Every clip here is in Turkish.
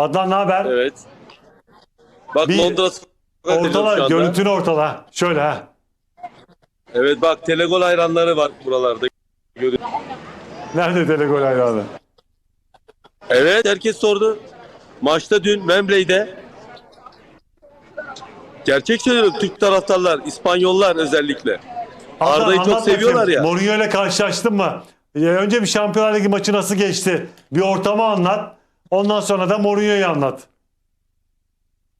Adnan ne haber? Evet. Bak Bir Londra sokak ediyorum şu Ortala, anda. görüntünü ortala. Şöyle ha. Evet bak Telegol hayranları var buralarda. Görün- Nerede Telegol hayranı? Evet herkes sordu. Maçta dün Wembley'de Gerçek söylüyorum Türk taraftarlar, İspanyollar özellikle. Adnan, Arda'yı çok anlat seviyorlar bakayım. ya. Mourinho ile karşılaştın mı? Ee, önce bir Şampiyonlar Ligi maçı nasıl geçti? Bir ortamı anlat. Ondan sonra da Mourinho'yu anlat.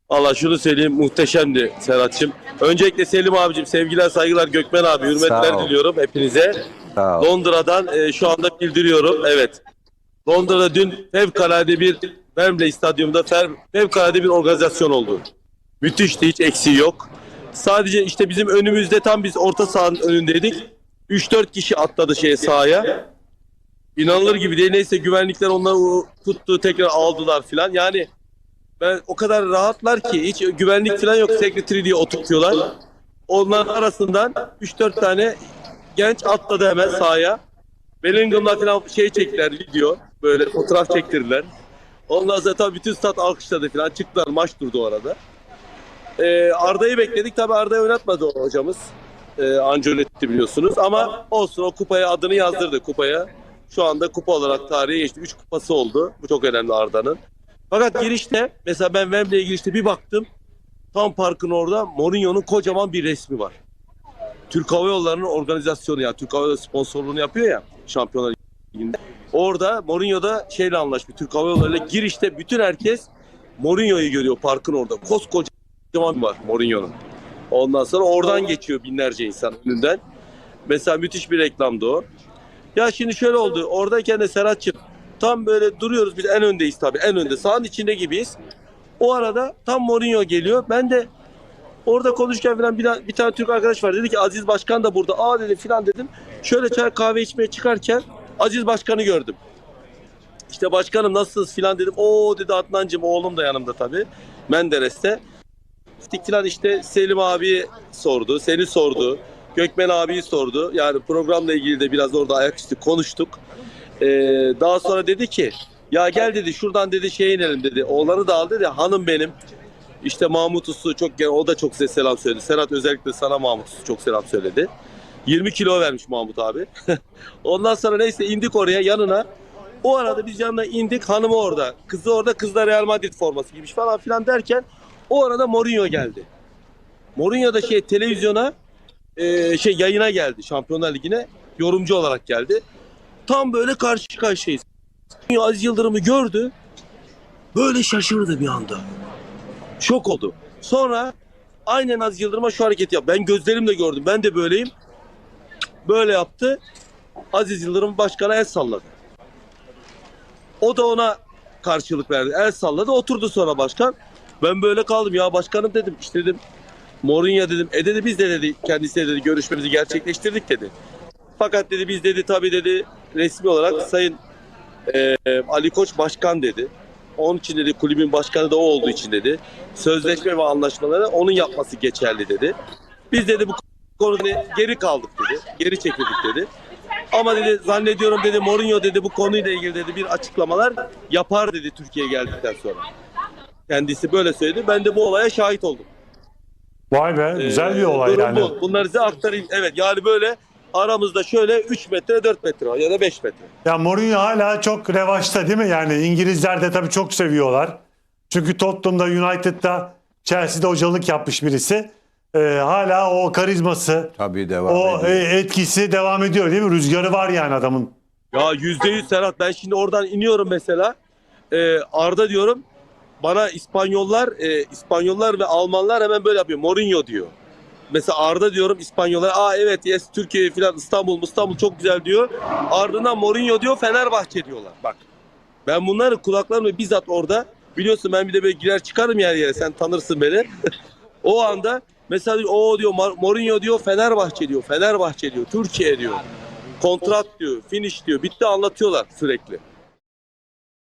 Allah şunu söyleyeyim muhteşemdi Serhat'cığım. Öncelikle Selim abicim sevgiler saygılar Gökmen abi hürmetler diliyorum hepinize. Londra'dan e, şu anda bildiriyorum. Evet. Londra'da dün fevkalade bir Wembley Stadyumunda fev- fevkalade bir organizasyon oldu. Müthişti hiç eksiği yok. Sadece işte bizim önümüzde tam biz orta sahanın önündeydik. 3-4 kişi atladı şeye sahaya. İnanılır gibi değil. Neyse güvenlikler onları tuttu tekrar aldılar filan. Yani ben o kadar rahatlar ki hiç güvenlik filan yok. Secretary diye oturtuyorlar. Onların arasından 3-4 tane genç atladı hemen sahaya. Bellingham'la falan şey çektiler video. Böyle fotoğraf çektirdiler. Sonra tabii bütün stat alkışladı falan. Çıktılar maç durdu o arada. Ee, Arda'yı bekledik. Tabii Arda'yı oynatmadı hocamız. Ee, Ancelotti biliyorsunuz. Ama olsun o kupaya adını yazdırdı kupaya. Şu anda kupa olarak tarihe geçti. 3 kupası oldu. Bu çok önemli Arda'nın. Fakat girişte mesela ben Wembley'e girişte bir baktım. Tam parkın orada Mourinho'nun kocaman bir resmi var. Türk Hava Yolları'nın organizasyonu ya. Türk Hava Yolları sponsorluğunu yapıyor ya Şampiyonlar Ligi'nde. Orada Mourinho da şeyle anlaşmış. Türk Hava Yolları ile girişte bütün herkes Mourinho'yu görüyor parkın orada. Koskocaman var Mourinho'nun. Ondan sonra oradan geçiyor binlerce insan önünden. Mesela müthiş bir reklamdı o. Ya şimdi şöyle oldu. Oradayken de Serhat'cığım tam böyle duruyoruz biz en öndeyiz tabii. En önde. Sahanın içinde gibiyiz. O arada tam Mourinho geliyor. Ben de orada konuşurken falan bir, bir tane Türk arkadaş var. Dedi ki Aziz Başkan da burada. Aa dedim filan dedim. Şöyle çay kahve içmeye çıkarken Aziz Başkan'ı gördüm. İşte başkanım nasılsınız filan dedim. Oo dedi Adnancığım oğlum da yanımda tabii. Menderes'te. Filan işte Selim abi sordu. Seni sordu. Gökmen abiyi sordu. Yani programla ilgili de biraz orada ayaküstü konuştuk. Ee, daha sonra dedi ki ya gel dedi şuradan dedi şeye inelim dedi. Oğlanı da al dedi. Hanım benim. İşte Mahmut Uslu çok o da çok size selam söyledi. Serhat özellikle sana Mahmut Uslu çok selam söyledi. 20 kilo vermiş Mahmut abi. Ondan sonra neyse indik oraya yanına. O arada biz yanına indik hanımı orada. Kızı orada kız da Real Madrid forması giymiş falan filan derken o arada Mourinho geldi. Mourinho da şey televizyona e, şey yayına geldi Şampiyonlar Ligi'ne yorumcu olarak geldi. Tam böyle karşı karşıyayız. Aziz Yıldırım'ı gördü. Böyle şaşırdı bir anda. Şok oldu. Sonra aynen Aziz Yıldırım'a şu hareketi yap. Ben gözlerimle gördüm. Ben de böyleyim. Böyle yaptı. Aziz Yıldırım başkana el salladı. O da ona karşılık verdi. El salladı. Oturdu sonra başkan. Ben böyle kaldım. Ya başkanım dedim. İşte dedim Mourinho dedim. E dedi biz de dedi kendisi de dedi görüşmemizi gerçekleştirdik dedi. Fakat dedi biz dedi tabii dedi resmi olarak Sayın e, Ali Koç başkan dedi. Onun için dedi kulübün başkanı da o olduğu için dedi. Sözleşme ve anlaşmaları onun yapması geçerli dedi. Biz dedi bu konuda geri kaldık dedi. Geri çekildik dedi. Ama dedi zannediyorum dedi Mourinho dedi bu konuyla ilgili dedi bir açıklamalar yapar dedi Türkiye'ye geldikten sonra. Kendisi böyle söyledi. Ben de bu olaya şahit oldum. Vay be güzel bir Ee, olay durum yani. Bu. Bunları size aktarayım. Evet yani böyle aramızda şöyle 3 metre 4 metre var ya da 5 metre. Ya Mourinho hala çok revaçta değil mi? Yani İngilizler de tabii çok seviyorlar. Çünkü Tottenham'da, United'da, Chelsea'de hocalık yapmış birisi. Ee, hala o karizması, Tabii devam o ediyor. e, etkisi devam ediyor değil mi? Rüzgarı var yani adamın. Ya yüzde yüz Serhat ben şimdi oradan iniyorum mesela. Ee, Arda diyorum. Bana İspanyollar, e, İspanyollar ve Almanlar hemen böyle yapıyor. Mourinho diyor. Mesela Arda diyorum İspanyollar. Aa evet yes Türkiye falan İstanbul İstanbul çok güzel diyor. Ardından Mourinho diyor Fenerbahçe diyorlar. Bak. Ben bunları kulaklarımla bizzat orada biliyorsun ben bir de böyle girer çıkarım yer yere sen tanırsın beni. o anda mesela o diyor Mourinho diyor Fenerbahçe diyor. Fenerbahçe diyor. Türkiye diyor. Kontrat diyor. Finish diyor. Bitti anlatıyorlar sürekli.